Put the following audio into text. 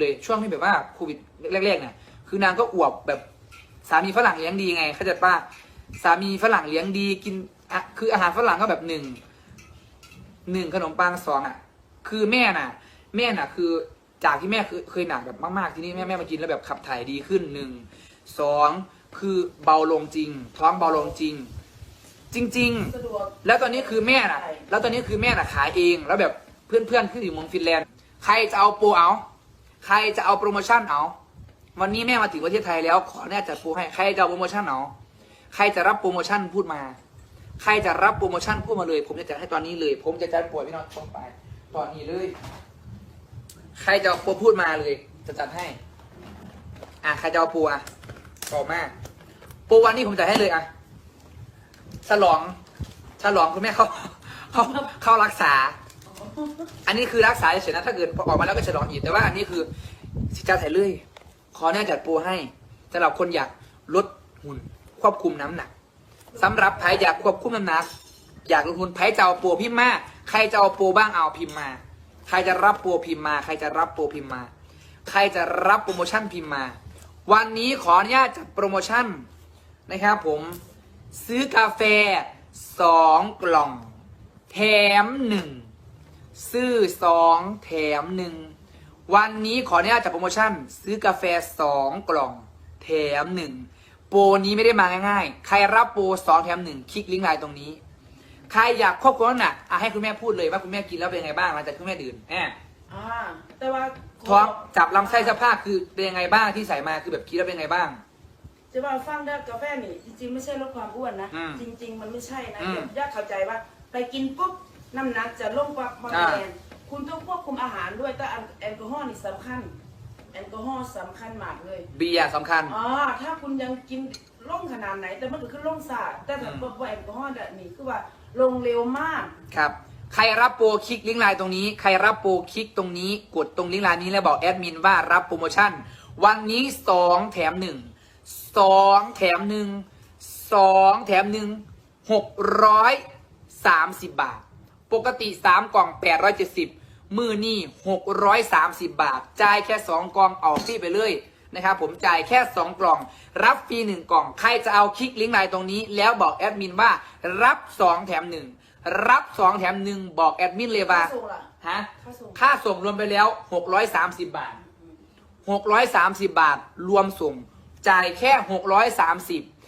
เลยช่วงที่แบบว่าโควิดแรกๆเนี่ยคือนางก็อวบแบบสามีฝรั่งเลี้ยงดีไงเข้าใจป้าสามีฝรั่งเลี้ยงดีกินอะคืออาหารฝรั่งก็แบบหนึ่งหนึ่งขนมปังสองอะ คือแม่น่ะ แม่น่ะ คือจากที่แม่เคยเคยหนักแบบมากๆที่นี้แม่แม่มากินแล้วแบบขับถ่ายดีขึ้นหนึ่งสองคือเบาลงจริง ท้องเบาลงจริง จริง ๆ แล้วตอนนี้คือแม่น่ะ แล้วตอนนี้คือแม่น่ะขายเอง แล้วแบบเพื่อนๆที่อยู่เมืองฟินแลนด์ใครจะเอาโปรเอา ใครจะเอาโปรโมชั่นเอา วันนี้แม่มาถึงประเทศไทยแล้ว ขอแน่จัดโปรให้ ใครจะเอาโปรโมชั่นเอาใครจะรับโปรโมชั่นพูดมา ใครจะรับโปรโมชั่นพูดมาเลย ผมจะจัดให้ตอนนี้เลย ผมจะจัดโปรพี่น้องชมไป ตอนนี้เลย ใครจะเอาโปรพูดมาเลย จะจัดให้ อะใครจะเอาโปรอะบอกมาโปรวันนี้ผมจัดให้เลยอะ ฉลอง ฉลองคุณแม่เขาเขาเขารักษา อันนี้คือรักษาเฉยๆนะถ้าเกิดออกมาแล้วก็ฉลองอีกแต่ว่าอันนี้คือสิจ้าถ่เรื่อยขอแน่จัดโปรให้สำหรับคนอยากลดหุ่นควบคุมน้ำหนักสำหรับใครอยากควบคุมน้ำหนัก อยากลงทุนใครจะเอาโปรพิมพ์มาใครจะเอาโปรบ้างเอาพิมพ์มา ใครจะรับโปรพิมพ์มา ใครจะรับโปรพิมพ์มา ใครจะรับโปรโมชั่นพิมพ์มา วันนี้ขออนุญาตจัดโปรโมชั่นนะครับผมซื้อกาแฟสองกล่อง แถมหนึ่ง ซื้อสองแถมหนึ่งวันนี้ขออนุญาตจัดโปรโมชั่น ซื้อกาแฟสองกล่องแถมหนึ่งโปรนี้ไม่ได้มาง่ายๆ ใครรับโปรสองแถมหนึ่งคลิกลิงก์ไลน์ตรงนี้ ใครอยากควบคุมน้ำหนักอะให้คุณแม่พูดเลยว่าคุณแม่กินแล้วเป็นยังไงบ้างหลังจากคุณแม่ดื่มแอบอ่าแต่ว่าท้องจับลำไส้สภาพคือเป็นยังไงบ้างที่ใส่มาคือแบบกินแล้วเป็นยังไงบ้าง จะว่าฟังได้กาแฟนี่จริงๆไม่ใช่ลดความอ้วนนะ อืมจริง ๆ มันไม่ใช่นะอืมอยากเข้าใจว่า ไปกินปุ๊บ น้ำหนักจะลงปั๊บมาอ่าแทนคุณต้องควบคุมอาหารด้วยแต่แอลกอฮอล์นี่สำคัญ แอลกอฮอล์สำคัญมากเลยเบียร์สำคัญอ๋อถ้าคุณยังกินล่งขนาดไหน แต่มันก็คือล่งสาดแต่ถ้าอืมบอกว่าแอลกอฮอล์แบบนี้คือว่าลงเร็วมากครับใครรับโปรคลิกลิงก์ไลน์ตรงนี้ ใครรับโปรคลิกตรงนี้ กดตรงลิงก์ไลน์นี้แล้วบอกแอดมินว่ารับโปรโมชั่น วันนี้สองแถมหนึ่งสองแถมหนึ่งสองแถมหนึ่งหกร้อยสามสิบบาท ปกติสามกล่องแปดร้อยเจ็ดสิบมือนี่หกร้อยสามสิบบาท จ่ายแค่สองกล่องเอาฟรีไปเลยนะครับผมจ่ายแค่สองกล่อง รับฟรีหนึ่งกล่อง ใครจะเอาคลิกลิงก์ไลน์ตรงนี้ แล้วบอกแอดมินว่ารับสองแถมหนึ่งรับสองแถมหนึ่งบอกแอดมินเลยว่าค่าส่งล่ะฮะค่าส่งค่าส่งรวมไปแล้ว 630 บาท 630 บาท รวมส่ง จ่ายแค่ 630